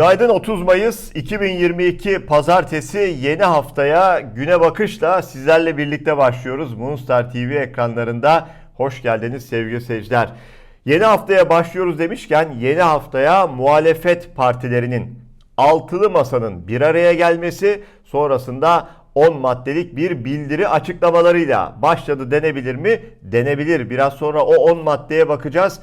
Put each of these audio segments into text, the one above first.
Günaydın 30 Mayıs 2022 Pazartesi yeni haftaya güne bakışla sizlerle birlikte başlıyoruz. Moonstar TV ekranlarında hoş geldiniz sevgili seyirciler. Yeni haftaya başlıyoruz demişken yeni haftaya muhalefet partilerinin altılı masanın bir araya gelmesi sonrasında 10 maddelik bir bildiri açıklamalarıyla başladı denebilir mi? Denebilir. Biraz sonra o 10 maddeye bakacağız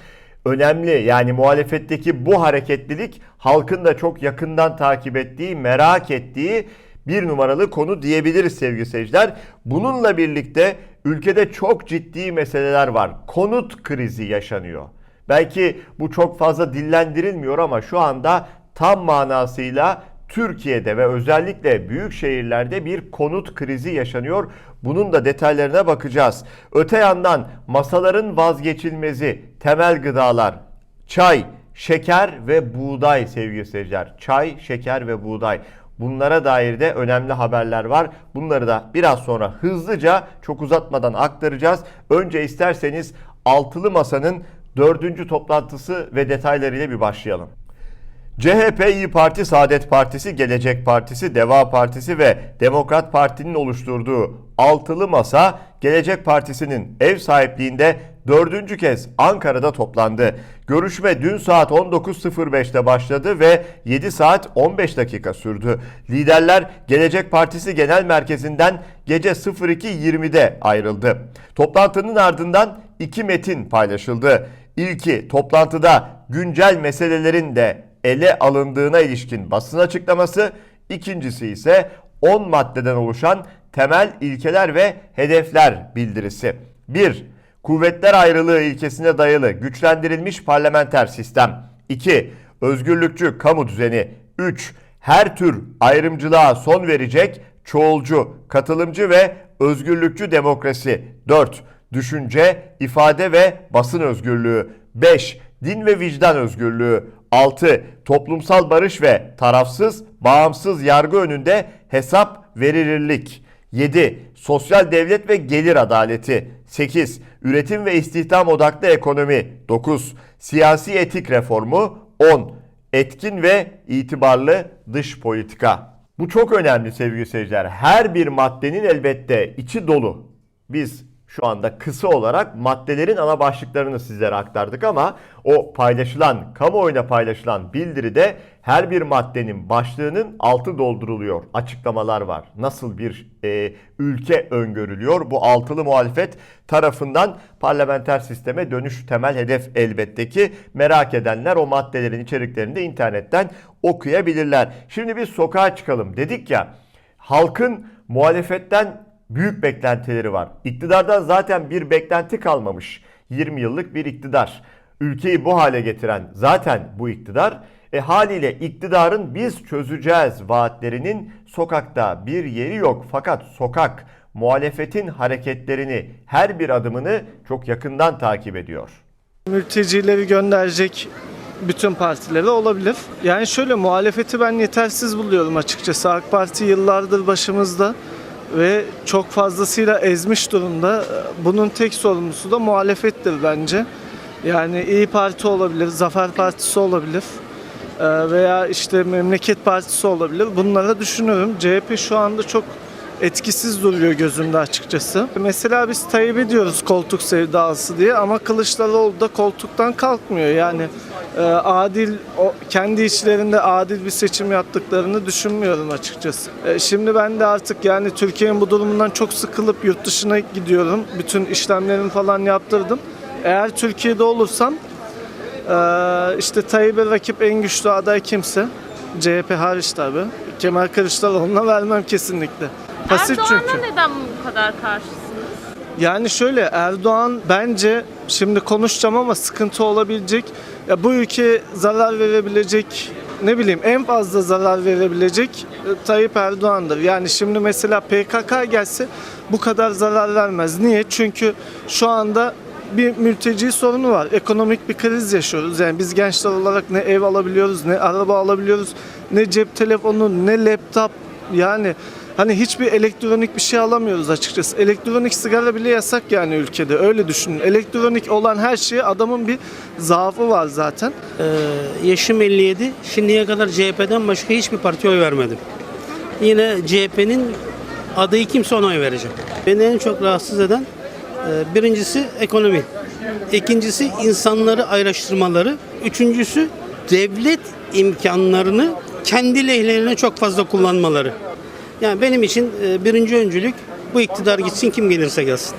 önemli. Yani muhalefetteki bu hareketlilik halkın da çok yakından takip ettiği, merak ettiği bir numaralı konu diyebiliriz sevgili seyirciler. Bununla birlikte ülkede çok ciddi meseleler var. Konut krizi yaşanıyor. Belki bu çok fazla dillendirilmiyor ama şu anda tam manasıyla Türkiye'de ve özellikle büyük şehirlerde bir konut krizi yaşanıyor. Bunun da detaylarına bakacağız. Öte yandan masaların vazgeçilmezi temel gıdalar, çay, şeker ve buğday sevgili seyirciler. Çay, şeker ve buğday. Bunlara dair de önemli haberler var. Bunları da biraz sonra hızlıca çok uzatmadan aktaracağız. Önce isterseniz altılı masanın dördüncü toplantısı ve detaylarıyla bir başlayalım. CHP, İyi Parti, Saadet Partisi, Gelecek Partisi, Deva Partisi ve Demokrat Parti'nin oluşturduğu altılı masa Gelecek Partisi'nin ev sahipliğinde dördüncü kez Ankara'da toplandı. Görüşme dün saat 19.05'te başladı ve 7 saat 15 dakika sürdü. Liderler Gelecek Partisi Genel Merkezi'nden gece 02.20'de ayrıldı. Toplantının ardından iki metin paylaşıldı. İlki toplantıda güncel meselelerin de ele alındığına ilişkin basın açıklaması, ikincisi ise 10 maddeden oluşan temel ilkeler ve hedefler bildirisi. 1. Kuvvetler ayrılığı ilkesine dayalı güçlendirilmiş parlamenter sistem. 2. Özgürlükçü kamu düzeni. 3. Her tür ayrımcılığa son verecek çoğulcu, katılımcı ve özgürlükçü demokrasi. 4. Düşünce, ifade ve basın özgürlüğü. 5. Din ve vicdan özgürlüğü. 6. Toplumsal barış ve tarafsız, bağımsız yargı önünde hesap verilirlik. 7. Sosyal devlet ve gelir adaleti. 8. Üretim ve istihdam odaklı ekonomi. 9. Siyasi etik reformu. 10. Etkin ve itibarlı dış politika. Bu çok önemli sevgili seyirciler. Her bir maddenin elbette içi dolu. Biz şu anda kısa olarak maddelerin ana başlıklarını sizlere aktardık ama o paylaşılan, kamuoyuna paylaşılan bildiride her bir maddenin başlığının altı dolduruluyor. Açıklamalar var. Nasıl bir e, ülke öngörülüyor? Bu altılı muhalefet tarafından parlamenter sisteme dönüş temel hedef elbette ki merak edenler o maddelerin içeriklerini de internetten okuyabilirler. Şimdi biz sokağa çıkalım dedik ya halkın muhalefetten büyük beklentileri var. İktidardan zaten bir beklenti kalmamış. 20 yıllık bir iktidar. Ülkeyi bu hale getiren zaten bu iktidar. E haliyle iktidarın biz çözeceğiz vaatlerinin sokakta bir yeri yok. Fakat sokak muhalefetin hareketlerini, her bir adımını çok yakından takip ediyor. Mültecileri gönderecek bütün partilere olabilir. Yani şöyle muhalefeti ben yetersiz buluyorum açıkçası. AK Parti yıllardır başımızda ve çok fazlasıyla ezmiş durumda. Bunun tek sorumlusu da muhalefettir bence. Yani İyi Parti olabilir, Zafer Partisi olabilir eee, veya işte Memleket Partisi olabilir. Bunlara düşünüyorum. CHP şu anda çok etkisiz duruyor gözümde açıkçası. Mesela biz Tayyip diyoruz koltuk sevdası diye ama Kılıçdaroğlu da koltuktan kalkmıyor. Yani e, adil o, kendi içlerinde adil bir seçim yaptıklarını düşünmüyorum açıkçası. E, şimdi ben de artık yani Türkiye'nin bu durumundan çok sıkılıp yurt dışına gidiyorum. Bütün işlemlerimi falan yaptırdım. Eğer Türkiye'de olursam e, işte Tayyip'e rakip en güçlü aday kimse CHP hariç tabi. Kemal Kılıçdaroğlu'na vermem kesinlikle. Basit Erdoğan'a çünkü. neden bu kadar karşısınız? Yani şöyle Erdoğan bence şimdi konuşacağım ama sıkıntı olabilecek. Ya bu ülke zarar verebilecek ne bileyim en fazla zarar verebilecek e, Tayyip Erdoğan'dır. Yani şimdi mesela PKK gelse bu kadar zarar vermez. Niye? Çünkü şu anda bir mülteci sorunu var. Ekonomik bir kriz yaşıyoruz. Yani biz gençler olarak ne ev alabiliyoruz, ne araba alabiliyoruz, ne cep telefonu, ne laptop. Yani Hani hiçbir elektronik bir şey alamıyoruz açıkçası. Elektronik sigara bile yasak yani ülkede. Öyle düşünün. Elektronik olan her şeye adamın bir zaafı var zaten. Ee, yaşım 57. Şimdiye kadar CHP'den başka hiçbir partiye oy vermedim. Yine CHP'nin adayı kimse ona oy vereceğim. Beni en çok rahatsız eden e, birincisi ekonomi. İkincisi insanları ayrıştırmaları. Üçüncüsü devlet imkanlarını kendi lehlerine çok fazla kullanmaları. Yani benim için e, birinci öncülük bu iktidar gitsin kim gelirse gelsin.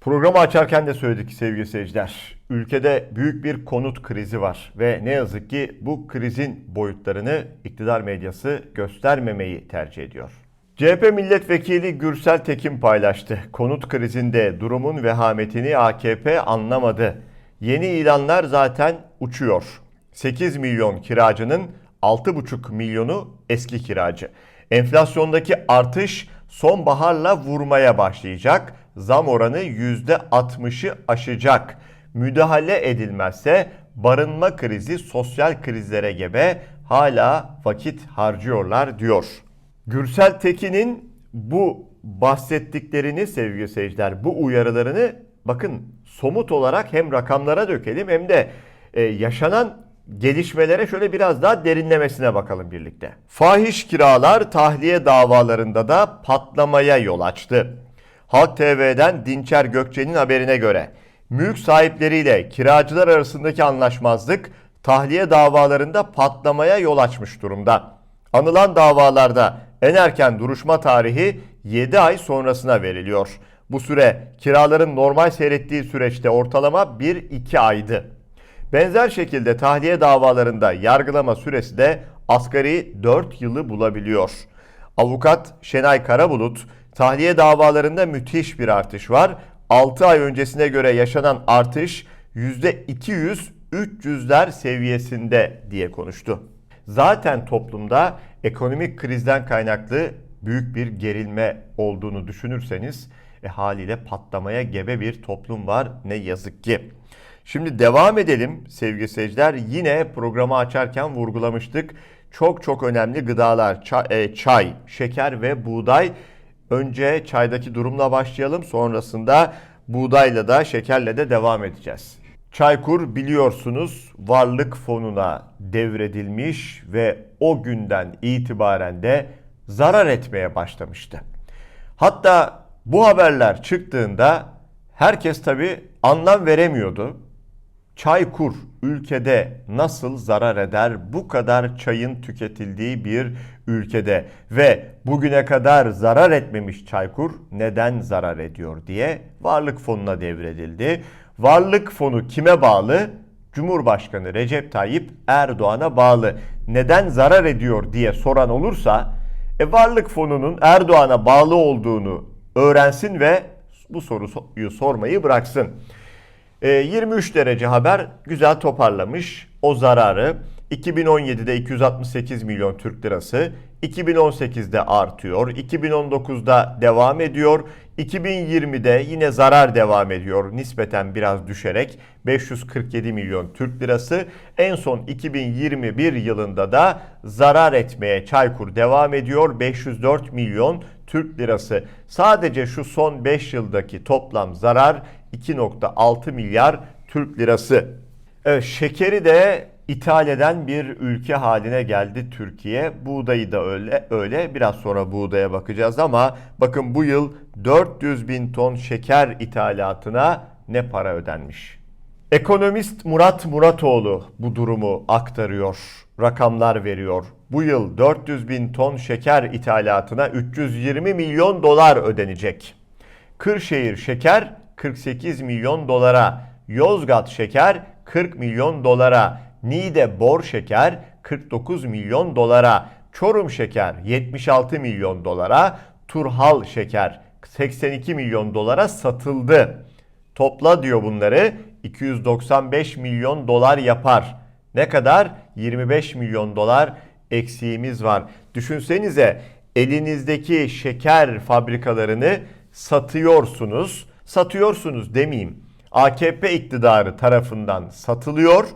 Programı açarken de söyledik sevgili seyirciler. Ülkede büyük bir konut krizi var ve ne yazık ki bu krizin boyutlarını iktidar medyası göstermemeyi tercih ediyor. CHP milletvekili Gürsel Tekin paylaştı. Konut krizinde durumun vehametini AKP anlamadı. Yeni ilanlar zaten uçuyor. 8 milyon kiracının 6,5 milyonu eski kiracı. Enflasyondaki artış sonbaharla vurmaya başlayacak. Zam oranı %60'ı aşacak. Müdahale edilmezse barınma krizi sosyal krizlere gebe hala vakit harcıyorlar diyor. Gürsel Tekin'in bu bahsettiklerini sevgili seyirciler, bu uyarılarını bakın somut olarak hem rakamlara dökelim hem de e, yaşanan gelişmelere şöyle biraz daha derinlemesine bakalım birlikte. Fahiş kiralar tahliye davalarında da patlamaya yol açtı. Halk TV'den Dinçer Gökçe'nin haberine göre mülk sahipleriyle kiracılar arasındaki anlaşmazlık tahliye davalarında patlamaya yol açmış durumda. Anılan davalarda en erken duruşma tarihi 7 ay sonrasına veriliyor. Bu süre kiraların normal seyrettiği süreçte ortalama 1-2 aydı. Benzer şekilde tahliye davalarında yargılama süresi de asgari 4 yılı bulabiliyor. Avukat Şenay Karabulut, tahliye davalarında müthiş bir artış var. 6 ay öncesine göre yaşanan artış %200-300'ler seviyesinde diye konuştu. Zaten toplumda ekonomik krizden kaynaklı büyük bir gerilme olduğunu düşünürseniz e, haliyle patlamaya gebe bir toplum var ne yazık ki. Şimdi devam edelim sevgili seyirciler. Yine programı açarken vurgulamıştık. Çok çok önemli gıdalar çay, e, çay, şeker ve buğday. Önce çaydaki durumla başlayalım. Sonrasında buğdayla da şekerle de devam edeceğiz. Çaykur biliyorsunuz varlık fonuna devredilmiş ve o günden itibaren de zarar etmeye başlamıştı. Hatta bu haberler çıktığında herkes tabi anlam veremiyordu. Çaykur ülkede nasıl zarar eder bu kadar çayın tüketildiği bir ülkede ve bugüne kadar zarar etmemiş Çaykur neden zarar ediyor diye varlık fonuna devredildi. Varlık fonu kime bağlı? Cumhurbaşkanı Recep Tayyip Erdoğan'a bağlı. Neden zarar ediyor diye soran olursa e, varlık fonunun Erdoğan'a bağlı olduğunu öğrensin ve bu soruyu sormayı bıraksın. E, 23 derece haber güzel toparlamış o zararı. 2017'de 268 milyon Türk lirası, 2018'de artıyor, 2019'da devam ediyor, 2020'de yine zarar devam ediyor nispeten biraz düşerek 547 milyon Türk lirası. En son 2021 yılında da zarar etmeye Çaykur devam ediyor 504 milyon Türk lirası. Sadece şu son 5 yıldaki toplam zarar 2.6 milyar Türk lirası. Evet, şekeri de ithal eden bir ülke haline geldi Türkiye. Buğdayı da öyle öyle. Biraz sonra buğdaya bakacağız ama bakın bu yıl 400 bin ton şeker ithalatına ne para ödenmiş. Ekonomist Murat Muratoğlu bu durumu aktarıyor. Rakamlar veriyor. Bu yıl 400 bin ton şeker ithalatına 320 milyon dolar ödenecek. Kırşehir şeker 48 milyon dolara, Yozgat şeker 40 milyon dolara, Niğde bor şeker 49 milyon dolara, Çorum şeker 76 milyon dolara, Turhal şeker 82 milyon dolara satıldı. Topla diyor bunları 295 milyon dolar yapar. Ne kadar? 25 milyon dolar eksiğimiz var. Düşünsenize elinizdeki şeker fabrikalarını satıyorsunuz. Satıyorsunuz demeyeyim. AKP iktidarı tarafından satılıyor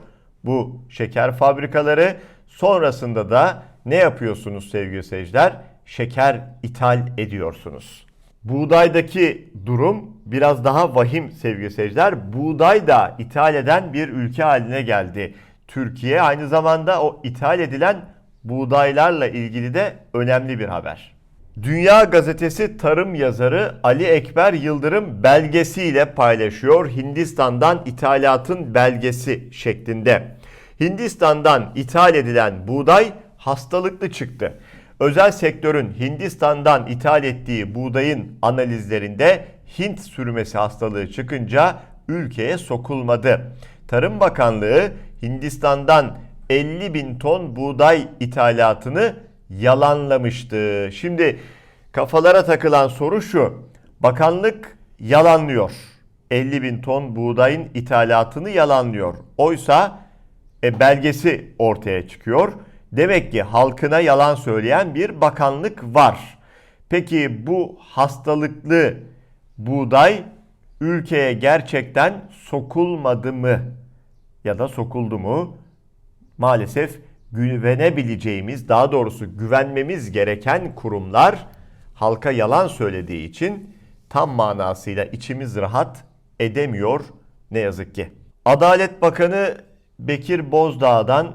bu şeker fabrikaları. Sonrasında da ne yapıyorsunuz sevgili seyirciler? şeker ithal ediyorsunuz. Buğdaydaki durum biraz daha vahim sevgili seyirciler. Buğday da ithal eden bir ülke haline geldi. Türkiye aynı zamanda o ithal edilen buğdaylarla ilgili de önemli bir haber. Dünya Gazetesi tarım yazarı Ali Ekber Yıldırım belgesiyle paylaşıyor. Hindistan'dan ithalatın belgesi şeklinde. Hindistan'dan ithal edilen buğday hastalıklı çıktı. Özel sektörün Hindistan'dan ithal ettiği buğdayın analizlerinde Hint sürmesi hastalığı çıkınca ülkeye sokulmadı. Tarım Bakanlığı Hindistan'dan 50 bin ton buğday ithalatını yalanlamıştı. Şimdi kafalara takılan soru şu. Bakanlık yalanlıyor. 50 bin ton buğdayın ithalatını yalanlıyor. Oysa e, belgesi ortaya çıkıyor. Demek ki halkına yalan söyleyen bir bakanlık var. Peki bu hastalıklı buğday ülkeye gerçekten sokulmadı mı? Ya da sokuldu mu? Maalesef güvenebileceğimiz, daha doğrusu güvenmemiz gereken kurumlar halka yalan söylediği için tam manasıyla içimiz rahat edemiyor ne yazık ki. Adalet Bakanı Bekir Bozdağ'dan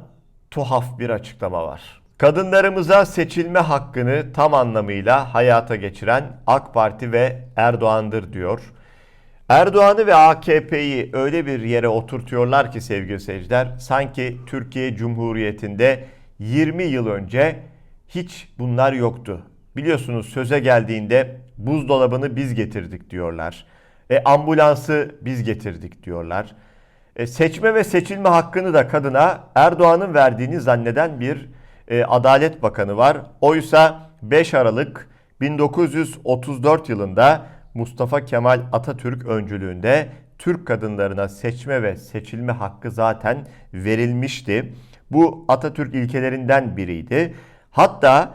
tuhaf bir açıklama var. Kadınlarımıza seçilme hakkını tam anlamıyla hayata geçiren AK Parti ve Erdoğan'dır diyor. Erdoğan'ı ve AKP'yi öyle bir yere oturtuyorlar ki sevgili seyirciler, sanki Türkiye Cumhuriyeti'nde 20 yıl önce hiç bunlar yoktu. Biliyorsunuz söze geldiğinde buzdolabını biz getirdik diyorlar. E, ambulansı biz getirdik diyorlar. E, seçme ve seçilme hakkını da kadına Erdoğan'ın verdiğini zanneden bir e, Adalet Bakanı var. Oysa 5 Aralık 1934 yılında Mustafa Kemal Atatürk öncülüğünde Türk kadınlarına seçme ve seçilme hakkı zaten verilmişti. Bu Atatürk ilkelerinden biriydi. Hatta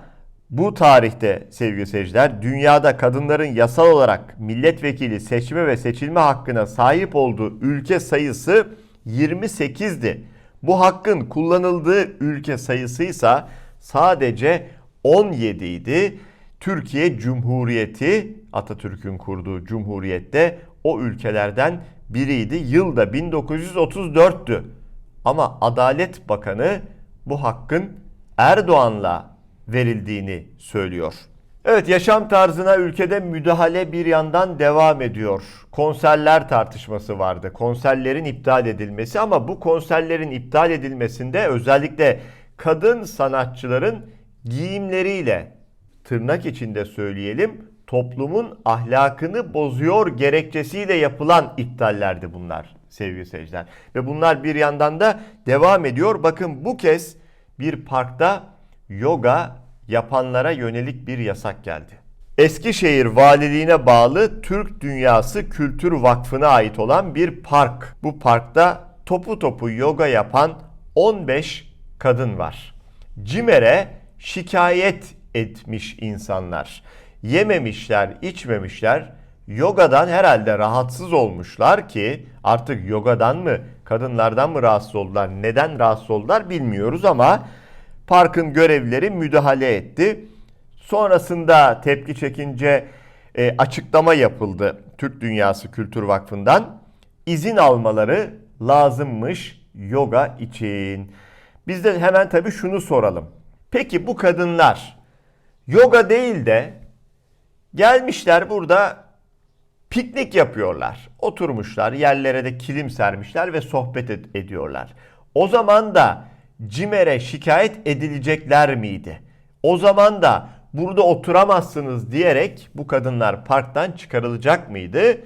bu tarihte sevgili seyirciler dünyada kadınların yasal olarak milletvekili seçme ve seçilme hakkına sahip olduğu ülke sayısı 28'di. Bu hakkın kullanıldığı ülke sayısıysa sadece 17 idi. Türkiye Cumhuriyeti Atatürk'ün kurduğu cumhuriyette o ülkelerden biriydi. Yılda 1934'tü. Ama Adalet Bakanı bu hakkın Erdoğan'la verildiğini söylüyor. Evet yaşam tarzına ülkede müdahale bir yandan devam ediyor. Konserler tartışması vardı. Konserlerin iptal edilmesi ama bu konserlerin iptal edilmesinde özellikle kadın sanatçıların giyimleriyle tırnak içinde söyleyelim toplumun ahlakını bozuyor gerekçesiyle yapılan iptallerdi bunlar sevgili seyirciler. Ve bunlar bir yandan da devam ediyor. Bakın bu kez bir parkta yoga yapanlara yönelik bir yasak geldi. Eskişehir Valiliğine bağlı Türk Dünyası Kültür Vakfı'na ait olan bir park. Bu parkta topu topu yoga yapan 15 kadın var. CİMER'e şikayet etmiş insanlar. Yememişler, içmemişler. Yogadan herhalde rahatsız olmuşlar ki artık yogadan mı, kadınlardan mı rahatsız oldular, neden rahatsız oldular bilmiyoruz ama parkın görevlileri müdahale etti. Sonrasında tepki çekince e, açıklama yapıldı Türk Dünyası Kültür Vakfı'ndan. İzin almaları lazımmış yoga için. Biz de hemen tabii şunu soralım. Peki bu kadınlar yoga değil de gelmişler burada piknik yapıyorlar. Oturmuşlar, yerlere de kilim sermişler ve sohbet ed- ediyorlar. O zaman da CİMER'e şikayet edilecekler miydi? O zaman da burada oturamazsınız diyerek bu kadınlar parktan çıkarılacak mıydı?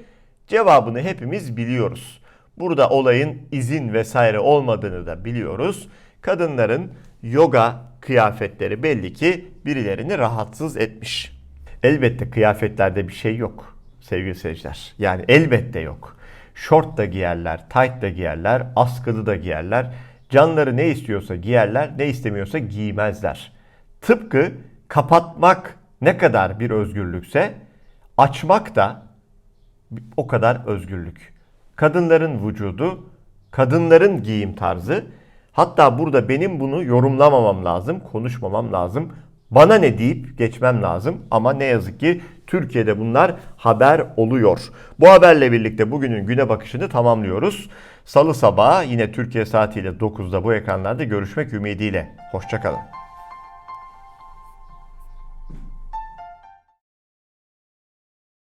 Cevabını hepimiz biliyoruz. Burada olayın izin vesaire olmadığını da biliyoruz. Kadınların yoga kıyafetleri belli ki birilerini rahatsız etmiş. Elbette kıyafetlerde bir şey yok sevgili seyirciler. Yani elbette yok. Şort da giyerler, tight da giyerler, askılı da giyerler. Canları ne istiyorsa giyerler, ne istemiyorsa giymezler. Tıpkı kapatmak ne kadar bir özgürlükse açmak da o kadar özgürlük. Kadınların vücudu, kadınların giyim tarzı. Hatta burada benim bunu yorumlamamam lazım, konuşmamam lazım. Bana ne deyip geçmem lazım ama ne yazık ki Türkiye'de bunlar haber oluyor. Bu haberle birlikte bugünün güne bakışını tamamlıyoruz. Salı sabahı yine Türkiye saatiyle 9'da bu ekranlarda görüşmek ümidiyle. Hoşçakalın.